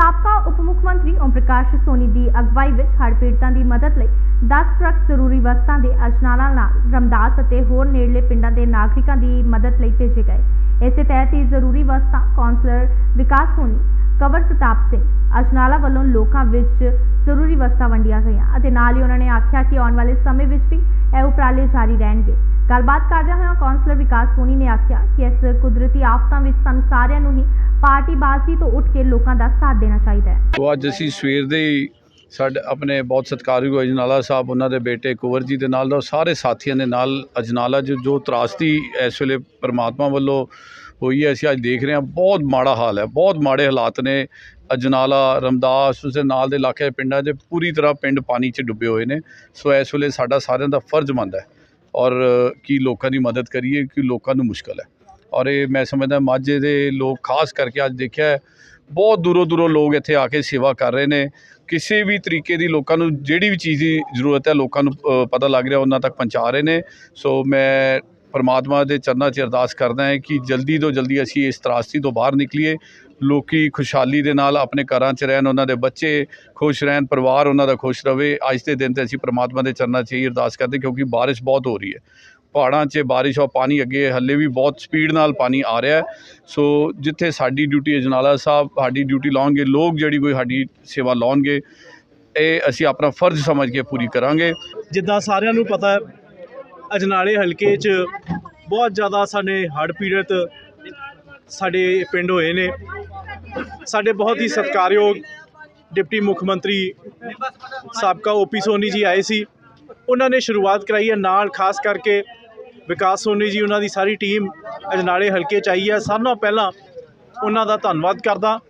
ਸਾਬਕਾ ਉਪ ਮੁੱਖ ਮੰਤਰੀ ਓਮ ਪ੍ਰਕਾਸ਼ ਸੋਨੀ ਦੀ ਅਗਵਾਈ ਵਿੱਚ ਹੜ੍ਹ ਪੀੜਤਾਂ ਦੀ ਮਦਦ ਲਈ 10 ਟਰੱਕ ਜ਼ਰੂਰੀ ਵਸਤਾਂ ਦੇ ਅਜਨਾਲਾ ਨਾਲ ਰਮਦਾਸ ਅਤੇ ਹੋਰ ਨੇੜਲੇ ਪਿੰਡਾਂ ਦੇ ਨਾਗਰਿਕਾਂ ਦੀ ਮਦਦ ਲਈ ਭੇਜੇ ਗਏ। ਇਸੇ ਤਹਿਤ ਇਹ ਜ਼ਰੂਰੀ ਵਸਤਾਂ ਕੌਂਸਲਰ ਵਿਕਾਸ ਸੋਨੀ, ਕਵਰ ਪ੍ਰਤਾਪ ਸਿੰਘ, ਅਜਨਾਲਾ ਵੱਲੋਂ ਲੋਕਾਂ ਵਿੱਚ ਜ਼ਰੂਰੀ ਵਸਤਾਂ ਵੰਡੀਆਂ ਗਈਆਂ ਅਤੇ ਨਾਲ ਹੀ ਉਹਨਾਂ ਨੇ ਆਖਿਆ ਕਿ ਆਉਣ ਵਾਲੇ ਸਮੇਂ ਵਿੱਚ ਵੀ ਇਹ ਉਪਰਾਲੇ ਜਾਰੀ ਰਹਿਣਗੇ। ਗੱਲਬਾਤ ਕਰਦਿਆਂ ਹੋਇਆਂ ਕੌਂਸਲਰ ਵਿਕਾਸ ਸੋਨੀ ਨੇ ਆਖਿਆ ਕਿ ਇਸ ਕੁਦਰਤੀ ਆਫਤਾਂ ਵਿੱਚ ਸਾਨੂੰ ਸਾਰਿਆਂ ਨੂੰ ਹੀ ਪਾਰਟੀ ਬਾਜ਼ੀ ਤੋਂ ਉੱਠ ਕੇ ਲੋਕਾਂ ਦਾ ਸਾਥ ਦੇਣਾ ਚਾਹੀਦਾ ਹੈ। ਸੋ ਅੱਜ ਅਸੀਂ ਸਵੇਰ ਦੇ ਹੀ ਸਾਡੇ ਆਪਣੇ ਬਹੁਤ ਸਤਿਕਾਰਯੋਗ ਅਜਨਾਲਾ ਸਾਹਿਬ, ਉਹਨਾਂ ਦੇ ਬੇਟੇ ਕੁਵਰ ਜੀ ਦੇ ਨਾਲ ਦਾ, ਸਾਰੇ ਸਾਥੀਆਂ ਦੇ ਨਾਲ ਅਜਨਾਲਾ ਜੋ ਜੋ ਤਰਾਸਦੀ ਇਸ ਵੇਲੇ ਪਰਮਾਤਮਾ ਵੱਲੋਂ ਹੋਈ ਹੈ, ਅਸੀਂ ਅੱਜ ਦੇਖ ਰਹੇ ਹਾਂ, ਬਹੁਤ ਮਾੜਾ ਹਾਲ ਹੈ, ਬਹੁਤ ਮਾੜੇ ਹਾਲਾਤ ਨੇ। ਅਜਨਾਲਾ, ਰਮਦਾਸ ਉਸ ਦੇ ਨਾਲ ਦੇ ਇਲਾਕੇ ਪਿੰਡਾਂ 'ਚ ਪੂਰੀ ਤਰ੍ਹਾਂ ਪਿੰਡ ਪਾਣੀ 'ਚ ਡੁੱਬੇ ਹੋਏ ਨੇ। ਸੋ ਇਸ ਵੇਲੇ ਸਾਡਾ ਸਾਰਿਆਂ ਦਾ ਫਰਜ਼ ਬਣਦਾ ਹੈ ਔਰ ਕੀ ਲੋਕਾਂ ਦੀ ਮਦਦ ਕਰੀਏ, ਕਿ ਲੋਕਾਂ ਨੂੰ ਮੁਸ਼ਕਲ ਹੈ। ਔਰ ਇਹ ਮੈਂ ਸਮਝਦਾ ਮਾਝੇ ਦੇ ਲੋਕ ਖਾਸ ਕਰਕੇ ਅੱਜ ਦੇਖਿਆ ਬਹੁਤ ਦੂਰੋਂ ਦੂਰੋਂ ਲੋਕ ਇੱਥੇ ਆ ਕੇ ਸੇਵਾ ਕਰ ਰਹੇ ਨੇ। ਕਿਸੇ ਵੀ ਤਰੀਕੇ ਦੀ ਲੋਕਾਂ ਨੂੰ ਜਿਹੜੀ ਵੀ ਚੀਜ਼ ਦੀ ਜ਼ਰੂਰਤ ਹੈ ਲੋਕਾਂ ਨੂੰ ਪਤਾ ਲੱਗ ਰਿਹਾ, ਉਹਨਾਂ ਤੱਕ ਪਹੁੰਚਾ ਰਹੇ ਨੇ। ਸੋ ਮੈਂ ਪਰਮਾਤਮਾ ਦੇ ਚਰਨਾਂ 'ਚ ਅਰਦਾਸ ਕਰਦਾ ਹਾਂ ਕਿ ਜਲਦੀ ਤੋਂ ਜਲਦੀ ਅਸੀਂ ਇਸ ਤਰਾਸਦੀ ਤੋਂ ਬਾਹਰ ਨਿਕਲੀਏ। ਲੋਕੀ ਖੁਸ਼ਹਾਲੀ ਦੇ ਨਾਲ ਆਪਣੇ ਘਰਾਂ 'ਚ ਰਹਿਣ, ਉਹਨਾਂ ਦੇ ਬੱਚੇ ਖੁਸ਼ ਰਹਿਣ, ਪਰਿਵਾਰ ਉਹਨਾਂ ਦਾ ਖੁਸ਼ ਰਵੇ ਅੱਜ ਦੇ ਦਿਨ ਤੇ ਅਸੀਂ ਪਰਮਾਤਮਾ ਦੇ ਚਰਨਾਂ 'ਚ ਇਹ ਅਰਦਾਸ ਕਰਦੇ ਕਿਉਂਕਿ ਬਾਰਿਸ਼ ਬਹੁਤ ਹੋ ਰਹੀ ਹੈ। ਪਹਾੜਾਂ 'ਚ ਬਾਰਿਸ਼ ਔਰ ਪਾਣੀ ਅੱਗੇ ਹੱਲੇ ਵੀ ਬਹੁਤ ਸਪੀਡ ਨਾਲ ਪਾਣੀ ਆ ਰਿਹਾ ਸੋ ਜਿੱਥੇ ਸਾਡੀ ਡਿਊਟੀ ਅਜਨਾਲਾ ਸਾਹਿਬ, ਸਾਡੀ ਡਿਊਟੀ ਲਾਉਣਗੇ, ਲੋਕ ਜਿਹੜੀ ਕੋਈ ਸਾਡੀ ਸੇਵਾ ਲਾਉਣਗੇ, ਇਹ ਅਸੀਂ ਆਪਣਾ ਫਰਜ਼ ਸਮਝ ਕੇ ਪੂਰੀ ਕਰਾਂਗੇ। ਜਿੱਦਾਂ ਸਾਰਿਆਂ ਨੂੰ ਪਤਾ ਹੈ, ਅਜਨਾਲੇ ਹਲਕੇ 'ਚ ਬਹੁਤ ਜ਼ਿਆਦਾ ਸਾਡੇ ਹੜ੍ਹ ਪੀੜਤ ਸਾਡੇ ਪਿੰਡ ਹੋਏ ਨੇ। ਸਾਡੇ ਬਹੁਤ ਹੀ ਸਤਿਕਾਰਯੋਗ ਡਿਪਟੀ ਮੁੱਖ ਮੰਤਰੀ ਸਾਬਕਾ ਓਪੀ ਸੋਨੀ ਜੀ ਆਏ ਸੀ। ਉਹਨਾਂ ਨੇ ਸ਼ੁਰੂਆਤ ਕਰਾਈ ਹੈ ਨਾਲ, ਖਾਸ ਕਰਕੇ ਵਿਕਾਸ ਸੋਨੀ ਜੀ, ਉਹਨਾਂ ਦੀ ਸਾਰੀ ਟੀਮ ਅਜਨਾਲੇ ਹਲਕੇ 'ਚ ਆਈ ਹੈ ਸਾਰਿਆਂ ਨਾਲੋਂ ਪਹਿਲਾਂ ਉਹਨਾਂ ਦਾ ਧੰਨਵਾਦ ਕਰਦਾ।